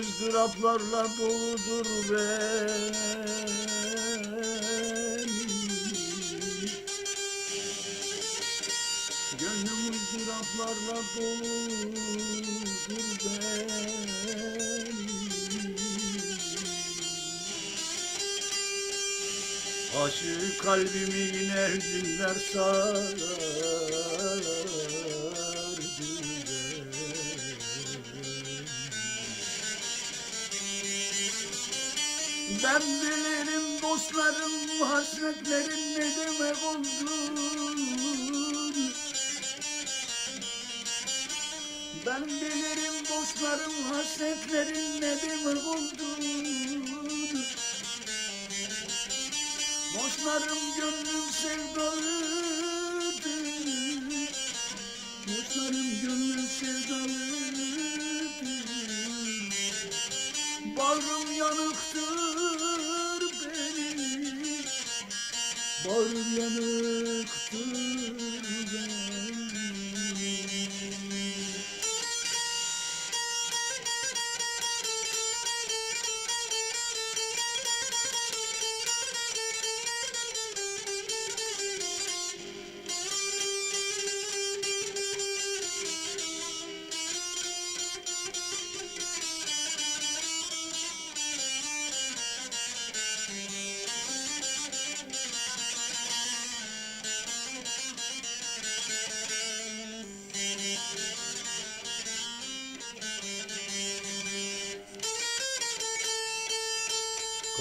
ızdıraplarla doludur benim. Gönlüm ızdıraplarla doludur benim. Aşık kalbimi yine hüzünler sardı Ben bilirim dostlarım hasretlerin ne demek olduğunu. Ben bilirim dostlarım hasretlerin ne demek olduğunu. Dostlarım gönlüm sevdalıdır. Dostlarım gönlüm Bağrım yanıktır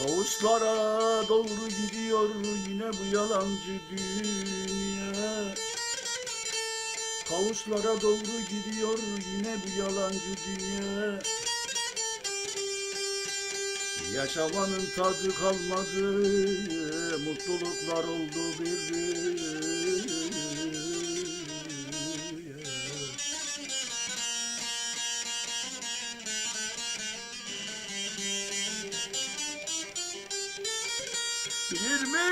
Kavuşlara doğru gidiyor yine bu yalancı dünya. Kavuşlara doğru gidiyor yine bu yalancı dünya. Yaşamanın tadı kalmadı Mutluluklar oldu bir rüya Yirmi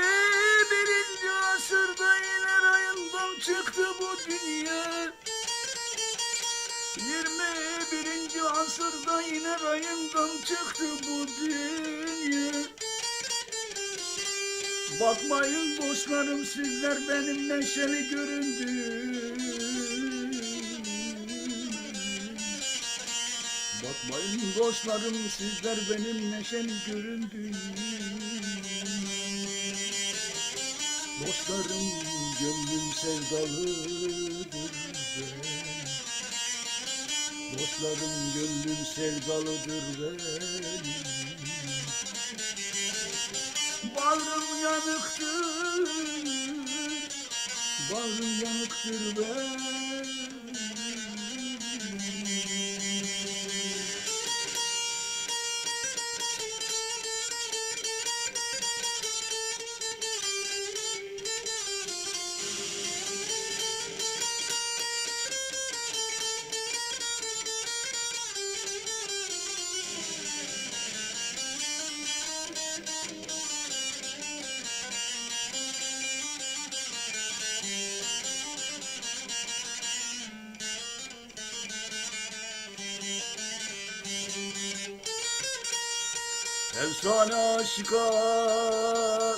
birinci asırda yine rayından çıktı bu dünya. Yirmi birinci asırda yine rayından çıktı bu dünya. Bakmayın dostlarım sizler benim neşeli göründüğüm. Bakmayın dostlarım sizler benim neşeli göründüğüm Dostlarım gönlüm sevdalıdır benim Dostlarım gönlüm sevdalıdır benim Bağrım yanıktır Bağrım yanıktır benim Efsane aşka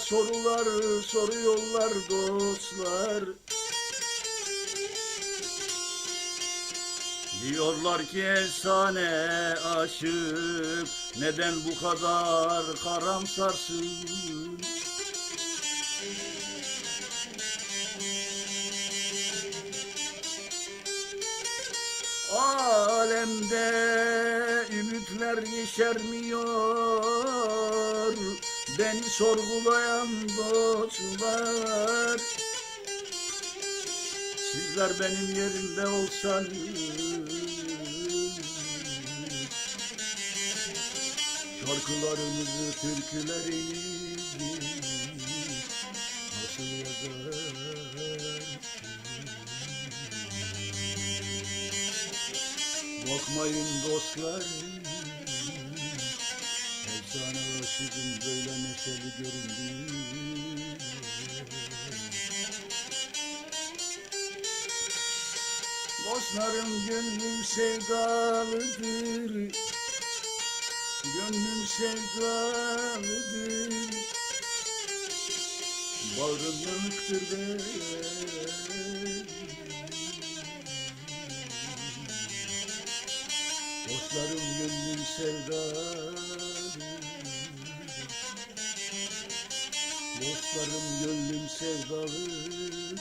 sorular soruyorlar dostlar. Diyorlar ki efsane aşık neden bu kadar karamsarsın? Alemde ümitler yeşermiyor Beni sorgulayan dostlar. Sizler benim yerimde olsanız Şarkılarınızı, türkülerinizi Nasıl yazarsınız Bakmayın dostlar Efsane aşığım böyle neşeli göründü Dostlarım gönlüm sevdalıdır. Gönlüm sevdalıdır. Bağrım yanıktır benim Dostlarım gönlüm sevdalıdır Dostlarım gönlüm sevdalıdır